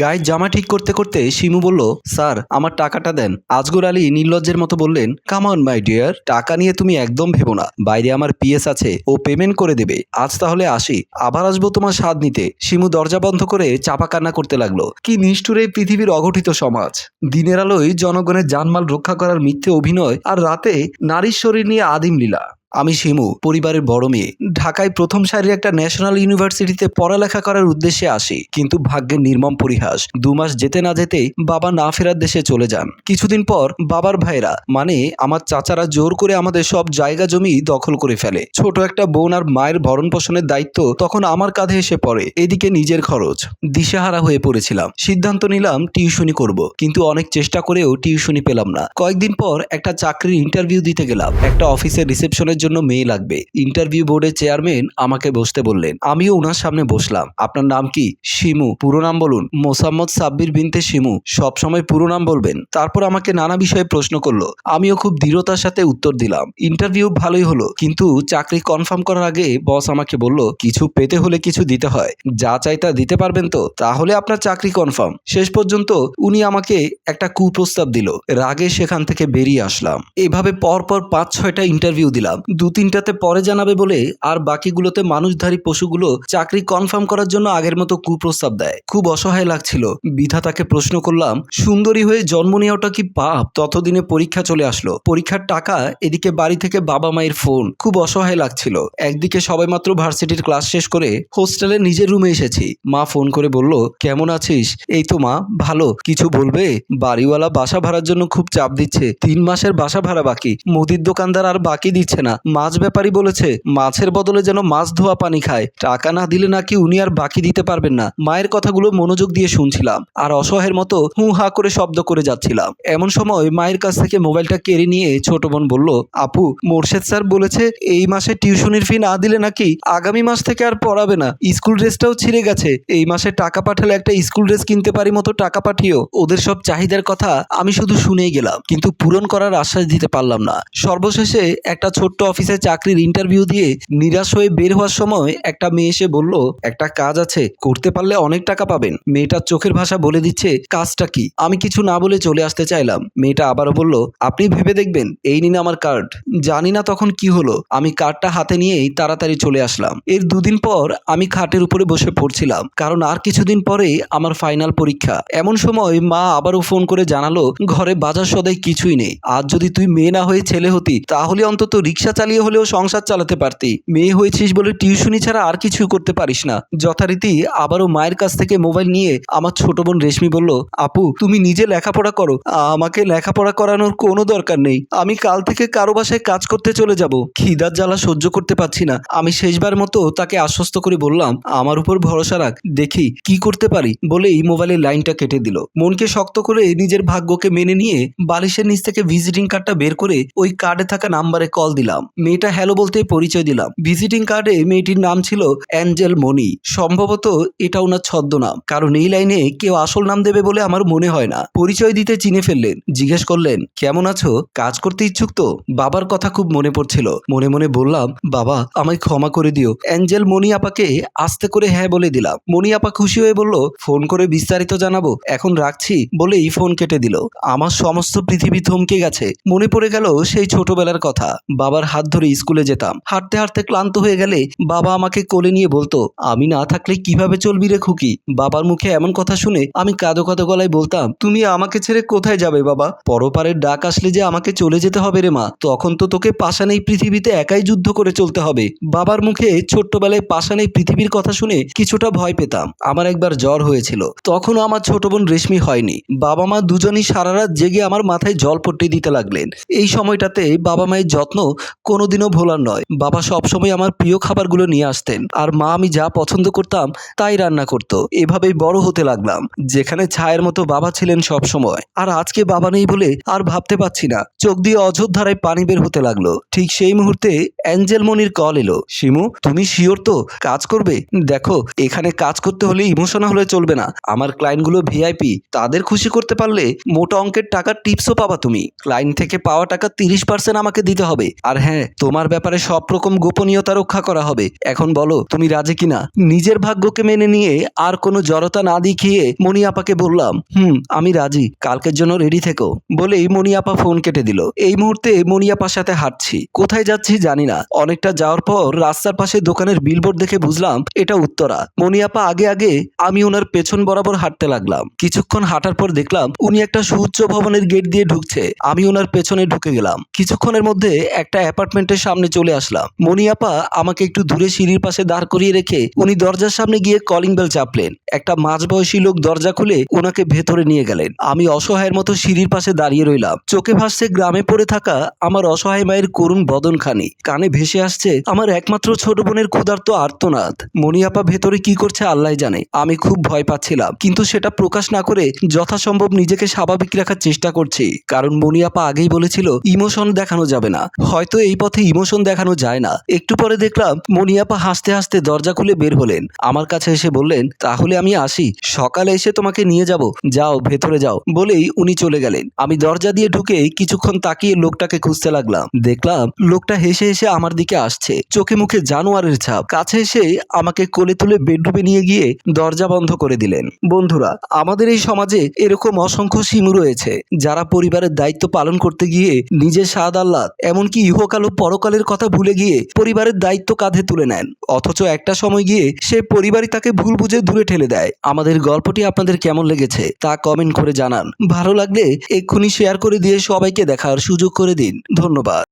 গায়ের জামা ঠিক করতে করতে শিমু বলল, স্যার, আমার টাকাটা দেন। আজগর আলী নির্লজ্জের মতো বললেন কামন মাই ডিয়ার টাকা নিয়ে তুমি একদম ভেবো না। বাইরে আমার পিএস আছে, ও পেমেন্ট করে দেবে। আজ তাহলে আসি। আবার আসব তোমার স্বাদ নিতে। শিমু দরজা বন্ধ করে চাপা কান্না করতে লাগল। কি নিষ্ঠুর এই পৃথিবীর অগঠিত সমাজ। দিনের আলোয় জনগণের জানমাল রক্ষা করার মিথ্যে অভিনয় আর রাতে নারীর শরীর নিয়ে আদিম লীলা। আমি শিমু, পরিবারের বড় মেয়ে। ঢাকায় প্রথম সারির একটা ন্যাশনাল ইউনিভার্সিটিতে পড়ালেখা করার উদ্দেশ্যে আসি, কিন্তু ভাগ্যের নির্মম পরিহাস, দু মাস যেতে না যেতেই বাবা না ফেরার দেশে চলে যান। কিছুদিন পর বাবার ভাইরা মানে আমার চাচারা জোর করে আমাদের সব জায়গা জমি দখল করে ফেলে। ছোট একটা বোন আর মায়ের ভরণ পোষণের দায়িত্ব তখন আমার কাঁধে এসে পড়ে, এদিকে নিজের খরচ। দিশেহারা হয়ে পড়েছিলাম। সিদ্ধান্ত নিলাম টিউশনি করব, কিন্তু অনেক চেষ্টা করেও টিউশনি পেলাম না। কয়েকদিন পর একটা চাকরির ইন্টারভিউ দিতে গেলাম। একটা অফিসের রিসেপশনের জন্য মেয়ে লাগবে। ইন্টারভিউ বোর্ডের চেয়ারম্যান আমাকে বসতে বললেন। আমিও ওনার সামনে বসলাম। আপনার নাম কি? শিমু। পুরো নাম বলুন। মোসাম্মদ সাব্বির বিনতে শিমু। সবসময় পুরো নাম বলবেন। তারপর আমাকে নানা বিষয়ে প্রশ্ন করল। আমিও খুব দৃঢ়তার সাথে উত্তর দিলাম। ইন্টারভিউ ভালোই হলো, কিন্তু চাকরি কনফার্ম করার আগে বস আমাকে বলল, কিছু পেতে হলে কিছু দিতে হয়। যা চাই তা দিতে পারবেন তো? তাহলে আপনার চাকরি কনফার্ম। শেষ পর্যন্ত উনি আমাকে একটা কুপ্রস্তাব দিল। রাগে সেখান থেকে বেরিয়ে আসলাম। এভাবে পরপর পাঁচ ছয়টা ইন্টারভিউ দিলাম। দু তিনটাতে পরে জানাবে বলে আর বাকিগুলোতে মানুষধারী পশুগুলো চাকরি কনফার্ম করার জন্য আগের মতো কুপ্রস্তাব দেয়। খুব অসহায় লাগছিল। বিধাতাকে প্রশ্ন করলাম, সুন্দরী হয়ে জন্ম নেওয়াটা কি পাপ? ততদিনে পরীক্ষা চলে আসলো। পরীক্ষার টাকা, এদিকে বাড়ি থেকে বাবা মায়ের ফোন। খুব অসহায় লাগছিল। একদিকে সবাই মাত্র ভার্সিটির ক্লাস শেষ করে হোস্টেলে নিজের রুমে এসেছি। মা ফোন করে বলল, কেমন আছিস? এই তো মা, ভালো। কিছু বলবে? বাড়িওয়ালা বাসা ভাড়ার জন্য খুব চাপ দিচ্ছে। তিন মাসের বাসা ভাড়া বাকি। মুদির দোকানদার আর বাকি দিচ্ছে না। মাছ ব্যাপারী বলেছে, মাছের বদলে যেন মাছ ধোয়া পানি খায়। টাকা না দিলে নাকি উনি আর বাকি দিতে পারবেন না। মায়ের কথাগুলো মনোযোগ দিয়ে শুনছিলাম, আর অসহায়ের মতো হু হা করে শব্দ করে যাচ্ছিলাম। এমন সময় মায়ের কাছ থেকে মোবাইলটা কেড়ে নিয়ে ছোট বোন বলল, আপু, মোর্শেদ স্যার বলেছে, এই মাসে টিউশনির ফি না দিলে নাকি আগামী মাস থেকে আর পড়াবে না। স্কুল ড্রেসটাও ছিঁড়ে গেছে। এই মাসে টাকা পাঠালে একটা স্কুল ড্রেস কিনতে পারি মতো টাকা পাঠিও। ওদের সব চাহিদার কথা আমি শুধু শুনেই গেলাম। কিন্তু পূরণ করার আশ্বাস দিতে পারলাম না। সর্বশেষে একটা ছোট্ট অফিসে চাকরির ইন্টারভিউ দিয়ে নিরাশ হয়ে বের হওয়ার সময় একটা মেয়ে এসে বলল, একটা কাজ আছে, করতে পারলে অনেক টাকা পাবেন। মেয়েটার চোখের ভাষা বলে দিচ্ছে, কাজটা কি? আমি কিছু না বলে চলে আসতে চাইলাম। মেয়েটা আবারও বলল, আপনি ভেবে দেখবেন, এই নিন আমার কার্ড জানি না তখন কি হলো, আমি কার্ডটা হাতে নিয়েই তাড়াতাড়ি চলে আসলাম। এর দুদিন পর আমি খাটের উপরে বসে পড়ছিলাম, কারণ আর কিছুদিন পরে আমার ফাইনাল পরীক্ষা। এমন সময় মা আবারও ফোন করে জানালো, ঘরে বাজার সদাই কিছুই নেই। আজ যদি তুই মেয়ে না হয়ে ছেলে হতি, তাহলে অন্তত রিক্সা চালিয়ে হলেও সংসার চালাতে পারতি। মেয়ে হয়েছিস বলে টিউশনি ছাড়া আর কিছু করতে পারিস না। যথারীতি আবারও মায়ের কাছ থেকে মোবাইল নিয়ে আমার ছোট বোন রেশমি বলল, আপু, তুমি নিজে লেখাপড়া করো। আমাকে লেখাপড়া করানোর কোনো দরকার নেই। আমি কাল থেকে কারও বাসায় কাজ করতে চলে যাব। খিদার জ্বালা সহ্য করতে পারছি না। আমি শেষবার মতো তাকে আশ্বস্ত করে বললাম, আমার উপর ভরসা রাখ, দেখি কি করতে পারি বলেই মোবাইলের লাইনটা কেটে দিল। মনকে শক্ত করে নিজের ভাগ্যকে মেনে নিয়ে বালিশের নিচ থেকে ভিজিটিং কার্ডটা বের করে ওই কার্ডে থাকা নাম্বারে কল দিলাম। মেয়েটা হ্যালো বলতে পরিচয় দিলাম। ভিজিটিং কার্ডে মেয়েটির নাম ছিল অ্যাঞ্জেল মনি সম্ভবত এটা ওনার ছদ্মনাম, কারণ এই লাইনে কেউ আসল নাম দেবে বলে আমার মনে হয় না। পরিচয় দিতে চিনে ফেললেন, জিজ্ঞেস করলেন, কেমন আছো? কাজ করতে ইচ্ছুক তো? বাবার কথা খুব মনে পড়ছিল। মনে মনে বললাম, বাবা, আমায় ক্ষমা করে দিও। অ্যাঞ্জেল মনি আপাকে আস্তে করে হ্যাঁ বলে দিলাম। মনি আপা খুশি হয়ে বলল, ফোন করে বিস্তারিত জানাব। এখন রাখছি, বলেই ফোন কেটে দিল। আমার সমস্ত পৃথিবী থমকে গেছে। মনে পড়ে গেল সেই ছোটবেলার কথা। বাবার হাত ধরে স্কুলে যেতাম। হাঁটতে হাঁটতে ক্লান্ত হয়ে গেলে বাবা আমাকে কোলে নিয়ে বলতো, আমি না থাকলে কীভাবে চলবি রে খুকি? বাবার মুখে এমন কথা শুনে আমি কাঁদো কাঁদো গলায় বলতাম, তুমি আমাকে ছেড়ে কোথায় যাবে বাবা? পরপারের ডাক আসলে যে আমাকে চলে যেতে হবে রে মা, তখন তো তোকে পাশানেই পৃথিবীতে একাই যুদ্ধ করে চলতে হবে। বাবার মুখে ছোট্টবেলায় পাশানেই পৃথিবীর কথা শুনে কিছুটা ভয় পেতাম। আমার একবার জ্বর হয়েছিল। তখনও আমার ছোট বোন রেশমি হয়নি। বাবা মা দুজনই সারা রাত জেগে আমার মাথায় জল পট্টি দিতে লাগলেন। এই সময়টাতে বাবা মায়ের যত্ন কোনোদিনও ভোলার নয়। বাবা সবসময় আমার প্রিয় খাবারগুলো নিয়ে আসতেন। আর মা আমি যা পছন্দ করতাম, তাই রান্না করত। এভাবেই বড় হতে লাগলাম, যেখানে ছায়ের মতো বাবা ছিলেন সব সময় আর আজকে বাবা নেই বলে আর ভাবতে পারছি না। চোখ দিয়ে অযোধ্য ধারায় পানি বের হতে লাগল। ঠিক সেই মুহূর্তে অ্যাঞ্জেল মনির কল এলো। শিমু, তুমি শিওর তো? কাজ করবে? দেখো, এখানে কাজ করতে হলে ইমোশনাল হলে চলবে না। আমার ক্লায়েন্টগুলো ভিআইপি। তাদের খুশি করতে পারলে মোটা অঙ্কের টাকার টিপসও পাবা তুমি। ক্লায়েন্ট থেকে পাওয়া টাকা তিরিশ পার্সেন্ট আমাকে দিতে হবে। আর হ্যাঁ হ্যাঁ তোমার ব্যাপারে সব রকম গোপনীয়তা রক্ষা করা হবে। এখন বলো, তুমি রাজি কিনা? নিজের ভাগ্যকে মেনে নিয়ে আর কোনো জড়তা না দেখিয়ে মনি আপাকে বললাম, হুম, আমি রাজি, কালকের জন্য রেডি থেকো। বলেই মনি আপা ফোন কেটে দিল। এই মুহূর্তে মনি আপার সাথে হাঁটছি। কোথায় যাচ্ছি জানি না। অনেকটা যাওয়ার পর রাস্তার পাশে দোকানের বিলবোর্ড দেখে বুঝলাম, এটা উত্তরা। মনি আপা আগে আগে আমি ওনার পেছন বরাবর হাঁটতে লাগলাম। কিছুক্ষণ হাঁটার পর দেখলাম, উনি একটা সুউচ্চ ভবনের গেট দিয়ে ঢুকছে। আমি ওনার পেছনে ঢুকে গেলাম। কিছুক্ষণের মধ্যে একটা অ্যাপার্টমেন্টের সামনে চলে আসলাম। মনি আপা আমাকে একটু দূরে সিঁড়ির পাশে দাঁড় করিয়ে রেখে উনি দরজার সামনে গিয়ে কলিং বেল চাপলেন। একটা মাঝবয়সী লোক দরজা খুলে ওনাকে ভেতরে নিয়ে গেলেন। আমি অসহায়ের মতো সিঁড়ির পাশে দাঁড়িয়ে রইলাম। চোখে ভাসছে গ্রামে পড়ে থাকা আমার অসহায় মায়ের করুণ বদনখানি। কানে ভেসে আসছে আমার একমাত্র ছোট বোনের ক্ষুধার্ত আর্তনাদ। মনিয়াপা ভেতরে কি করছে আল্লাহ জানে। আমি খুব ভয় পাচ্ছিলাম। কিন্তু সেটা প্রকাশ না করে যথাসম্ভব নিজেকে স্বাভাবিক রাখার চেষ্টা করছি। কারণ মনিয়াপা আগেই বলেছিল, ইমোশন দেখানো যাবে না। হয়তো এই পথে ইমোশন দেখানো যায় না। একটু পরে দেখলাম মনিয়াপা হাসতে হাসতে দরজা খুলে বের হলেন। আমার কাছে এসে বললেন, তাহলে আমি আসি। সকালে এসে তোমাকে নিয়ে যাব। যাও, ভেতরে যাও। বলেই উনি চলে গেলেন। আমি দরজা দিয়ে ঢুকে কিছুক্ষণ তাকিয়ে লোকটাকে খুঁজতে লাগলাম। দেখলাম লোকটা হেসে হেসে আমার দিকে আসছে। চোখে মুখে জানোয়ারের ছাপ। কাছে এসে আমাকে কোলে তুলে বেডরুমে নিয়ে গিয়ে দরজা বন্ধ করে দিলেন। বন্ধুরা, আমাদের এই সমাজে এরকম অসংখ্য শিমু রয়েছে, যারা পরিবারের দায়িত্ব পালন করতে গিয়ে নিজের স্বাদ আহ্লাদ, এমনকি ইহকাল ও পরকালের কথা ভুলে গিয়ে পরিবারের দায়িত্ব কাঁধে তুলে নেন। অথচ একটা সময় গিয়ে সে পরিবারই তাকে ভুল বুঝে দূরে ঠেলে দেয়। আমাদের গল্পটি আপনাদের কেমন লেগেছে তা কমেন্ট করে জানান। ভালো লাগলে এক্ষুনি শেয়ার করে দিয়ে সবাইকে দেখার সুযোগ করে দিন। ধন্যবাদ।